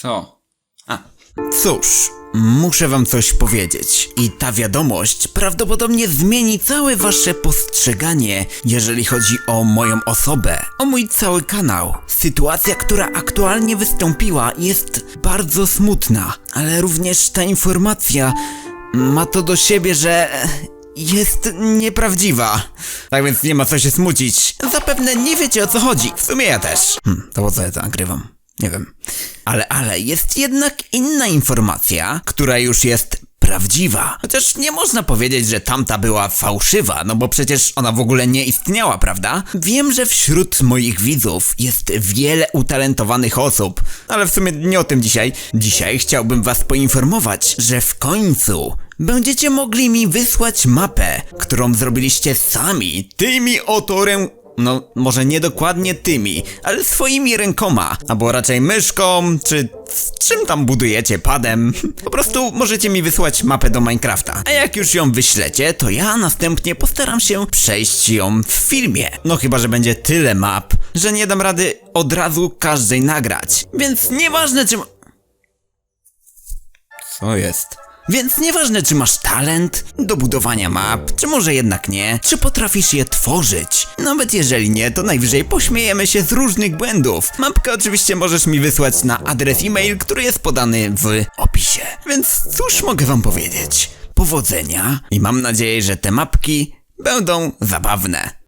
Co? A, Cóż, muszę wam coś powiedzieć. I ta wiadomość prawdopodobnie zmieni całe wasze postrzeganie, jeżeli chodzi o moją osobę, o mój cały kanał. Sytuacja, która aktualnie wystąpiła, jest bardzo smutna, ale również ta informacja ma to do siebie, że jest nieprawdziwa. Tak więc nie ma co się smucić. Zapewne nie wiecie o co chodzi. W sumie ja też. Hmm, to po co ja to nagrywam? Nie wiem. Ale, ale jest jednak inna informacja, która już jest prawdziwa. Chociaż nie można powiedzieć, że tamta była fałszywa, no bo przecież ona w ogóle nie istniała, prawda? Wiem, że wśród moich widzów jest wiele utalentowanych osób, ale w sumie nie o tym dzisiaj. Dzisiaj chciałbym was poinformować, że w końcu będziecie mogli mi wysłać mapę, którą zrobiliście sami, tymi oto. No, może nie dokładnie tymi, ale swoimi rękoma, albo raczej myszką, czy z czym tam budujecie, padem. Po prostu możecie mi wysłać mapę do Minecrafta. A jak już ją wyślecie, to ja następnie postaram się przejść ją w filmie. No chyba, że będzie tyle map, że nie dam rady od razu każdej nagrać. Więc nieważne czym... Co jest? Więc nieważne, czy masz talent do budowania map, czy może jednak nie, czy potrafisz je tworzyć. Nawet jeżeli nie, to najwyżej pośmiejemy się z różnych błędów. Mapkę oczywiście możesz mi wysłać na adres e-mail, który jest podany w opisie. Więc cóż mogę wam powiedzieć? Powodzenia i mam nadzieję, że te mapki będą zabawne.